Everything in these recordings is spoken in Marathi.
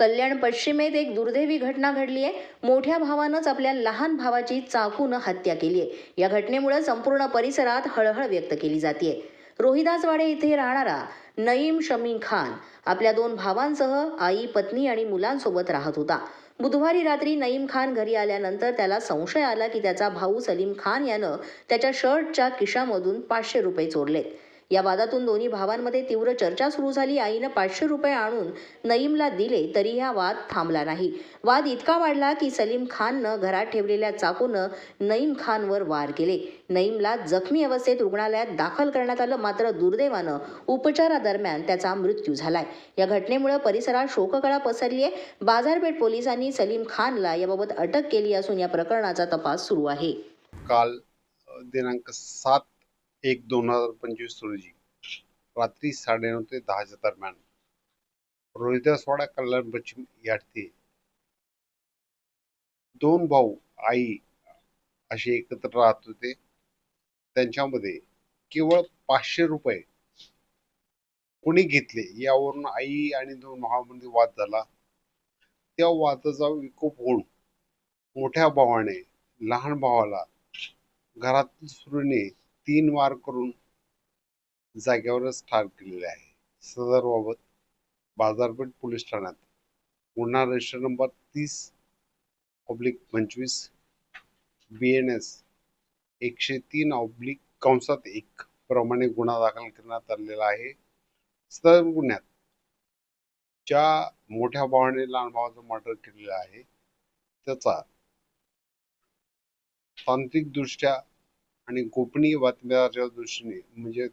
कल्याण पश्चिमेत एक दुर्दैवी घटना घडली आहे. मोठ्या भावानंच आपल्या लहान भावाची चाकून हत्या केली आहे. या घटनेमुळे संपूर्ण परिसरात हळहळ व्यक्त केली जाते रोहिदासवाडे इथे राहणारा नईम शमी खान आपल्या दोन भावांसह आई पत्नी आणि मुलांसोबत राहत होता. बुधवारी रात्री नईम खान घरी आल्यानंतर त्याला संशय आला की त्याचा भाऊ सलीम खान यानं त्याच्या शर्टच्या खिशामधून पाचशे रुपये चोरलेत. या वादातून दोन्ही भावांमध्ये तीव्र चर्चा सुरू झाली. आईनं पाचशे रुपये आणून नईमला दिले तरी हा वाद थांबला नाही. वाद इतका वाढला की सलीम खाननं घरात ठेवलेल्या चाकूनं नईम खानवर वार केले. नईमला जखमी अवस्थेत रुग्णालयात दाखल करण्यात आलं. मात्र दुर्दैवानं उपचारादरम्यान त्याचा मृत्यू झालाय. या घटनेमुळे परिसरात शोककळा पसरली आहे बाजारपेठ पोलिसांनी सलीम खानला याबाबत अटक केली असून या प्रकरणाचा तपास सुरू आहे. काल दिनांक सात एक दोन हजार पंचवीस रोजी. रात्री साडेनऊ ते दहाच्या दरम्यान. रोहिदासवाडा कल्याण पश्चिम या ठिकाणी. दोन भाऊ आई असे एकत्र राहत होते. त्यांच्यामध्ये केवळ पाचशे रुपये कोणी घेतले? यावरून आई आणि दोन भावामध्ये वाद झाला. त्या वादाचा विकोप होऊन मोठ्या भावाने लहान भावाला घरातील सुरूने तीन वार करून जागेवरच ठार केलेले आहे. सदर बाबत बाजारपेठ पोलीस ठाण्यात. गुन्हा रजिस्टर नंबर तीस ऑब्लिक पंचवीस बी एन एस एकशे तीन ऑब्लिक कंसात एक प्रमाणे गुन्हा दाखल करण्यात आलेला आहे. सदर गुन्ह्यात ज्या मोठ्या भावाने लहान भावाचं मर्डर केलेलं आहे त्याचा तांत्रिकदृष्ट्या आणि गोपनीय बातम्याच्या दृष्टीने म्हणजे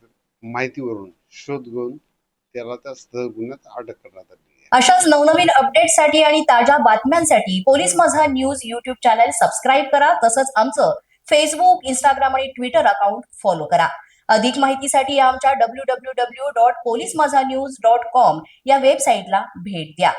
माहितीवरून शोध घेऊन त्याला त्या सदर गुन्ह्यात अटक करण्यात आली अशाच नवनवीन अपडेटसाठी आणि ताज्या बातम्यांसाठी police Majha news YouTube channel subscribe करा. तसंच आमचं फेसबुक इंस्टाग्राम आणि ट्विटर अकाउंट फॉलो करा. अधिक माहितीसाठी आमच्या W W W dot police Majha news dot com या वेबसाईटला भेट द्या.